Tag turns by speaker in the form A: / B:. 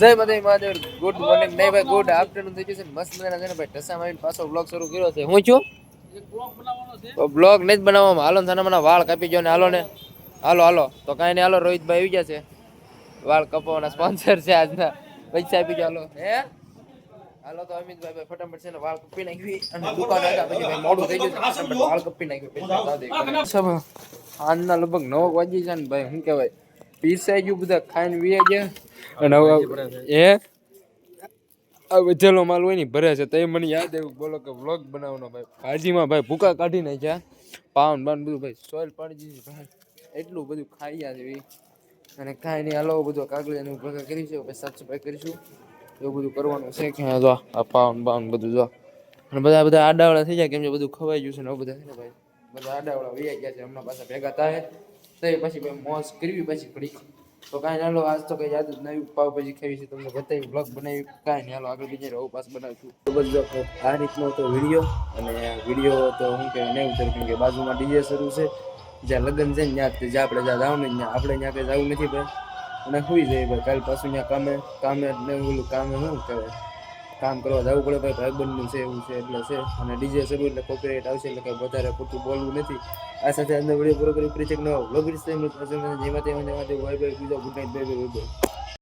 A: જય માતાજી Mahadev. Good morning નહીં ભાઈ ગુડ આફ્ટરનૂન થઈ છે મસ્ત મજાના છે ને ભાઈ. ઢસા મારીને પાછો બ્લોગ શરૂ કર્યો છે. હું છું? બ્લોગ નહીં જ બનાવવામાં. હાલો ને મને વાળ કાપી ગયો ને હાલો ને. હાલો હાલો. તો કાંઈ નહીં હાલો રોહિતભાઈ આવી ગયા છે. વાળ કપાવવાના સ્પોન્સર છે આજના. પૈસા આપી દો હાલો. હે? હાલો તો અમિતભાઈ ભાઈ ફટાફટ છે ને વાળ કપી નાખવી અને દુકાન હતા પછી ભાઈ મોડું થઈ ગયું વાળ કપી નાખ્યું. આજના લગભગ નવ વાગી છે ને ભાઈ શું કહેવાય? પીસાઈ ગયું બધા ખાઈને વીએ ગયા. અને હવે એ આ વધેલો માલ હોય ને ભરે છે. તો એ મને યાદ આવ્યું બોલો કે વ્લોગ બનાવવાનો ભાઈ. ભાજીમાં ભાઈ ભૂકા કાઢી નાખ્યા. પાવન બાન બધું ભાઈ સોઇલ પાડી દીધી ભાઈ. એટલું બધું ખાઈ ગયા છે ઈ. અને કાંઈ નહીં હાલો બધું કાગળિયાનું ભેગા કરીશું પછી સફાઈ કરીશું. એવું બધું કરવાનું છે કે જો આ પાવન બાવન બધું જો. અને બધા બધા આડાવડા થઈ જાય કેમ કે બધું ખવાઈ ગયું છે ને એવું બધા છે ને ભાઈ. બધા આડાવડા વૈયા ગયા છે, હમણાં પાછા ભેગા થાય તો એ પછી ભાઈ મોજ કરવી પછી ઘડીક. તો કાંઈ હાલો, આજ તો કઈ યાદ જ નહીં પાવભાજી ખાવી છે તમને બતાવી બ્લોગ બનાવી, કાંઈ નહીં. હાલો, આગળ બીજે રહું પાસ બનાવીશું. તો બસ જો, આ રીતનો તો વીડિયો, અને વીડિયો તો હું કે નહીં ઉતર, કેમ કે બાજુમાં ડીજે શરૂ છે. જ્યાં લગ્ન છે ને, ત્યાં જ્યાં આપણે જ્યાં જવાનું ત્યાં આપણે ત્યાં કંઈ જવું નથી, ભાઈ. અને સુઈ જાય ભાઈ. કાલ પાછું ત્યાં કામે કામે ને ઓલું કામે શું કહેવાય? કામ કરવા જવું પડે ભાઈ ભાઈબંધનું છે, એવું છે, એટલે છે. અને ડીજે છે એટલે કોપીરાઇટ આવશે, એટલે કંઈ વધારે પૂરતું બોલવું નથી. આ સાથે અંદર વીડિયો પૂરો કરી, ફ્રી ચેક વ્લોગ રીસ જેમાં તેમાં ભાઈ ભાઈ બીજો ગુડ નાઇટ ભાઈ ભાઈ બાય